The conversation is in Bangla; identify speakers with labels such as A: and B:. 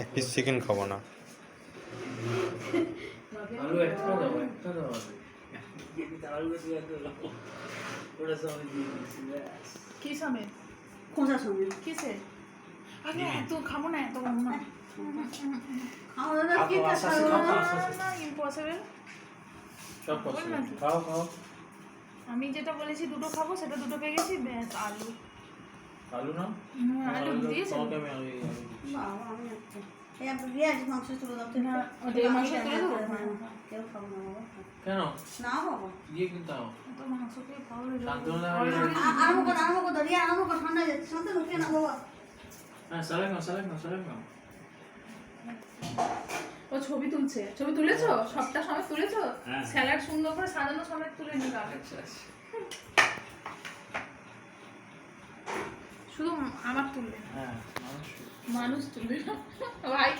A: এক পিস চিকেন খাব না।
B: কি সমেত
C: খোঁজা সঙ্গে
B: কিসে? আরে এত খাব না এত খাব না। আমি যেটা বলেছি দুটো খাব সেটা দুটো পেয়ে গেছি ব্যাস আলু।
D: আলু না
B: আলু দিয়েছে
D: তোমাকে আমি আলু
C: বাবা আমি একটা এই আপনি আজ মাংস তুলে দাও
B: না,
C: একটু।
B: মাংস তুলে দেবো?
C: কেউ খাব না বাবা।
D: কেন?
C: না বাবা।
D: দিয়ে কিন্তু দাও।
B: তো মাংস খেয়ে পাগল
D: শান্ত না
B: Already
D: হলে-
C: আ- আরম্ভ কর আরম্ভ কর রিয়া আরম্ভ কর ঠান্ডা যাচ্ছে শান্ত ঢুকে না বাবা।
D: হ্যাঁ
B: ও ছবি তুলছে। ছবি তুলেছো? সবটা সময় তুলেছো?
D: হ্যাঁ।
B: স্যালাড সুন্দর করে সাজানো সময় তুলে নি কাকে শুধু আমার তুলবে
D: হ্যাঁ
B: মানুষ। তুলবে ভাই